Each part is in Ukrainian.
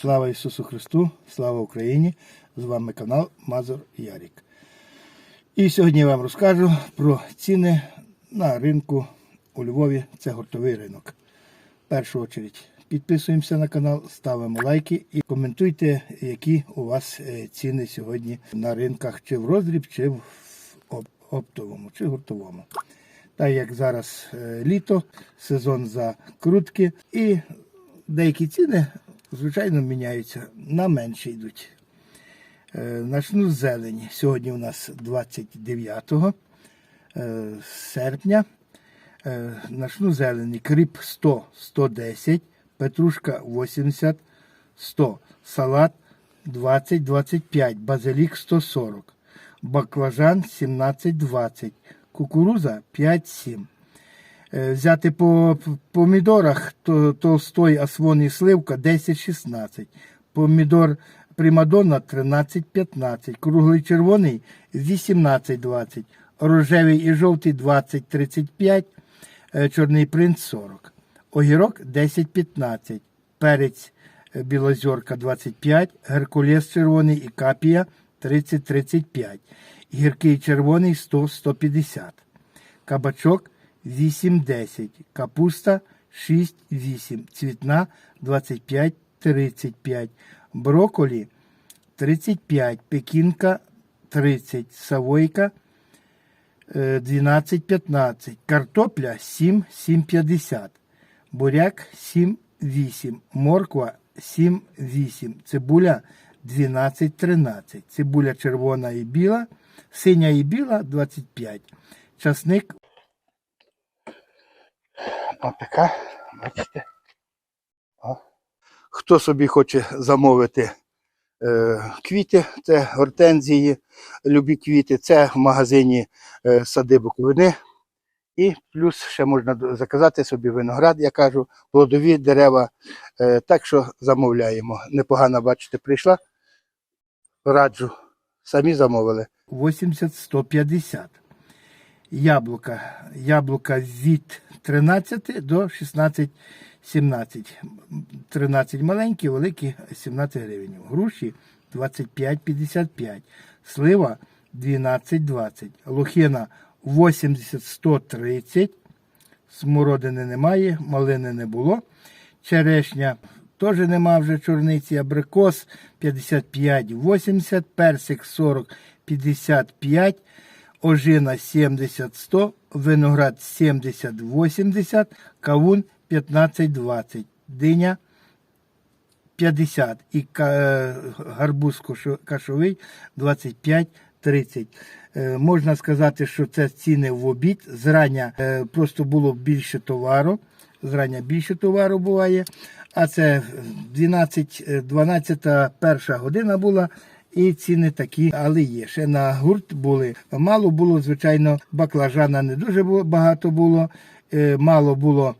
Слава Ісусу Христу, слава Україні! З вами канал Мазур Ярік. І сьогодні я вам розкажу про ціни на ринку у Львові. Це гуртовий ринок. В першу чергу підписуємося на канал, ставимо лайки і коментуйте, які у вас е, ціни сьогодні на ринках, чи в роздріб, чи в оптовому, чи гуртовому. Так як зараз е, літо, сезон закрутки, і деякі ціни, звичайно, міняються, на менше йдуть. Е, Начну з зелені. Сьогодні у нас 29 е, серпня. Е, Начну зелені. Кріп 100, 110, петрушка 80, 100, салат 20, 25, базилік 140, баклажан 17, 20, кукуруза 5, 7. Е, Взяти по помідорах, то толстой асвон і сливка 10-16. Помідор примадонна 13-15. Круглий червоний 18-20. Рожевий і жовтий 20-35. Е, Чорний принц 40. Огірок 10-15. Перець е, білозорка 25. Геркулес червоний і капія 30-35. Гіркий червоний 100-150 кабачок 8-10, капуста 6-8, цвітна 25-35, брокколі 35, пекінка 30, савойка е, 12-15, картопля 7-7,50, буряк 7-8, морква 7-8, цибуля 12-13, цибуля червона і біла, синя і біла 25, часник. Отака, бачите. О. Хто собі хоче замовити е, квіти, це гортензії, любі квіти, це в магазині е, сади Буковини. І плюс ще можна заказати собі виноград, я кажу, плодові дерева. Е, так що замовляємо. Непогано, бачите, прийшла. Раджу. Самі замовили. 80-150. Яблука. Яблука від 13 до 16-17. 13 маленькі, великі 17 гривень. Груші 25-55. Слива 12-20. Лохина 80-130. Смородини немає, малини не було. Черешня теж нема вже чорниці, абрикос 55-80, персик 40-55, ожина 70-100, виноград 70-80, кавун 15-20, диня 50 і е, гарбуз кашовий 25-30. Е, Можна сказати, що це ціни в обід. Зрання е, просто було більше товару. Зрання більше товару буває. А це 12, е, 12 перша година була. І ціни такі, але є. Ще на гурт були. Мало було, звичайно, баклажана не дуже багато було. Е, Мало було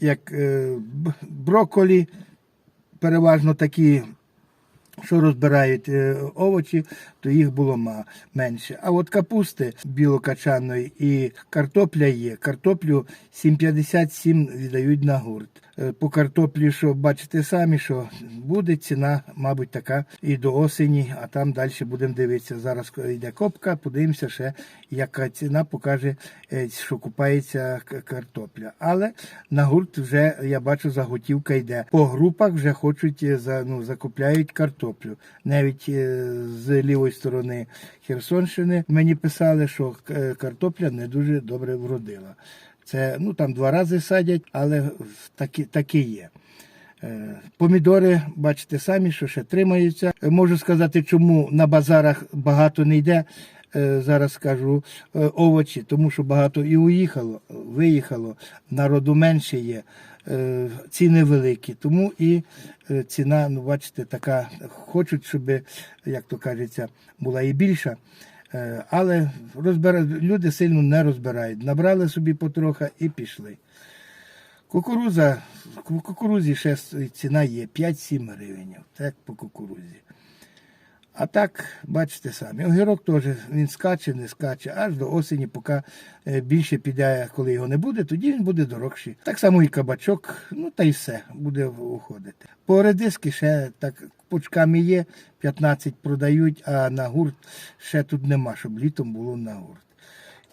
як броколі, брокколі, переважно такі, що розбирають е, овочі, то їх було менше. А от капусти білокачаної і картопля є. Картоплю 7,57 віддають на гурт. Е, По картоплі, що бачите самі, що буде ціна, мабуть, така і до осені, а там далі будемо дивитися. Зараз йде копка, подивимося ще, яка ціна покаже, е, що купається картопля. Але на гурт вже я бачу, заготівка йде. По групах вже хочуть е, ну закупляють картоплю. Навіть з лівої сторони Херсонщини мені писали, що е, картопля не дуже добре вродила. Це ну там два рази садять, але такі, такі є. Е, Помідори, бачите самі, що ще тримаються. Е, Можу сказати, чому на базарах багато не йде. Е, Зараз скажу е, овочі, тому що багато і уїхало, виїхало, народу менше є, е, ціни великі. Тому і ціна, ну бачите, така. Хочуть, щоб, як то кажеться, була і більша. Але розбира... люди сильно не розбирають. Набрали собі потроха і пішли. Кукуруза, ку- кукурузі ще ціна є 5-7 гривень. Так по кукурузі. А так, бачите самі, огірок теж він скаче, не скаче, аж до осені, поки е, більше піде, коли його не буде, тоді він буде дорогший. Так само і кабачок, ну та й все, буде уходити. По редиски ще так пучками є, 15 продають, а на гурт ще тут нема, щоб літом було на гурт.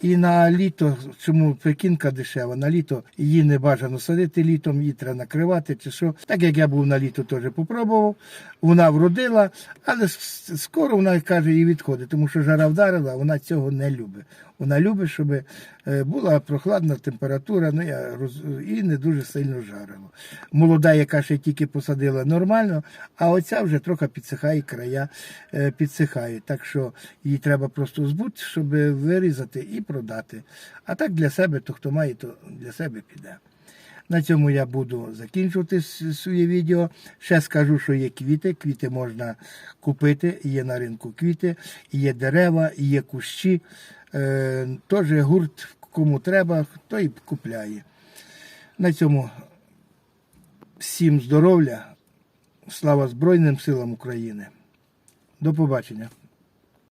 І на літо, чому пекінка дешева, на літо її не бажано садити літом, її треба накривати чи що. Так як я був на літо, теж попробував. Вона вродила, але скоро вона каже, і відходить, тому що жара вдарила, вона цього не любить. Вона любить, щоб була прохладна температура, ну я роз... і не дуже сильно жарило. Молода, яка ще тільки посадила нормально, а оця вже трохи підсихає, края е, підсихають. Так що її треба просто збути, щоб вирізати і продати. А так для себе, то хто має, то для себе піде. На цьому я буду закінчувати своє відео. Ще скажу, що є квіти. Квіти можна купити. Є на ринку квіти, є дерева, є кущі. Е, Теж гурт, кому треба, той купляє. На цьому всім здоров'я, слава Збройним силам України. До побачення.